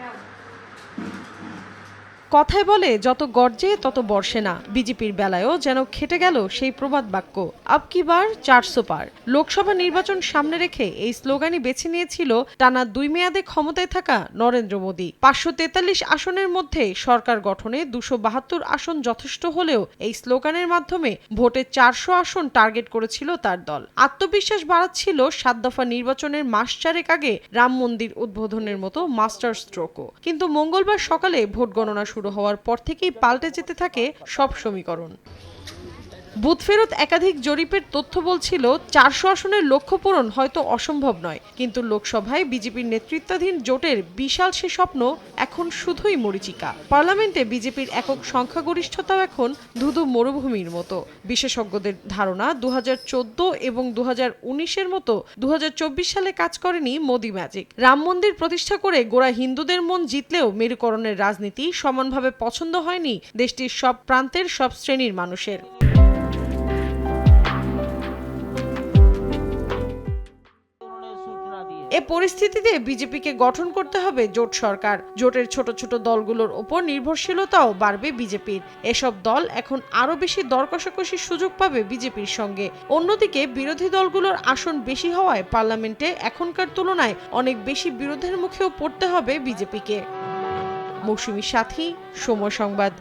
Yeah. কথায় বলে, যত গর্জে তত বর্ষে না। বিজেপির বেলায়ও যেন খেটে গেল সেই প্রবাদ বাক্য। আব কি বার? চারশো পার। লোকসভা নির্বাচন সামনে রেখে এই স্লোগানই বেছে নিয়েছিল টানা দুই মেয়াদে ক্ষমতায় থাকা নরেন্দ্র মোদী। পাঁচশো তেতাল্লিশ আসনের মধ্যে সরকার গঠনে দুশো বাহাত্তর আসন যথেষ্ট হলেও এই স্লোগানের মাধ্যমে ভোটে চারশো আসন টার্গেট করেছিল তার দল। আত্মবিশ্বাস বাড়াচ্ছিল সাত দফা নির্বাচনের মাস চারেক আগে রাম মন্দির উদ্বোধনের মতো মাস্টার স্ট্রোকও। কিন্তু মঙ্গলবার সকালে ভোট গণনা শুরু হওয়ার পর থেকেই পাল্টে যেতে থাকে সব সমীকরণ। বুথ ফেরত একাধিক জরিপের তথ্য বলছিল, চারশো আসনের লক্ষ্য পূরণ হয়তো অসম্ভব নয়। কিন্তু লোকসভায় বিজেপির নেতৃত্বাধীন জোটের বিশাল সে স্বপ্ন এখন শুধুই মরিচিকা। পার্লামেন্টে বিজেপির একক সংখ্যাগরিষ্ঠতাও এখন ধুধু মরুভূমির মতো। বিশেষজ্ঞদের ধারণা, দুহাজার চোদ্দ এবং দু এর মতো দুহাজার চব্বিশ সালে কাজ করেনি মোদি ম্যাজিক রাম মন্দির প্রতিষ্ঠা করে গোড়া হিন্দুদের মন জিতলেও মেরুকরণের রাজনীতি সমানভাবে পছন্দ হয়নি দেশটির সব প্রান্তের সব শ্রেণির মানুষের। এ পরিস্থিতিতে বিজেপিকে গঠন করতে হবে জোট সরকার। জোটের ছোট ছোট দলগুলোর ওপর নির্ভরশীলতাও বাড়বে বিজেপির। এসব দল এখন আরও বেশি দর কষাকষির সুযোগ পাবে বিজেপির সঙ্গে। অন্যদিকে বিরোধী দলগুলোর আসন বেশি হওয়ায় পার্লামেন্টে এখনকার তুলনায় অনেক বেশি বিরোধের মুখেও পড়তে হবে বিজেপিকে। মৌসুমী সাথী, সময় সংবাদ।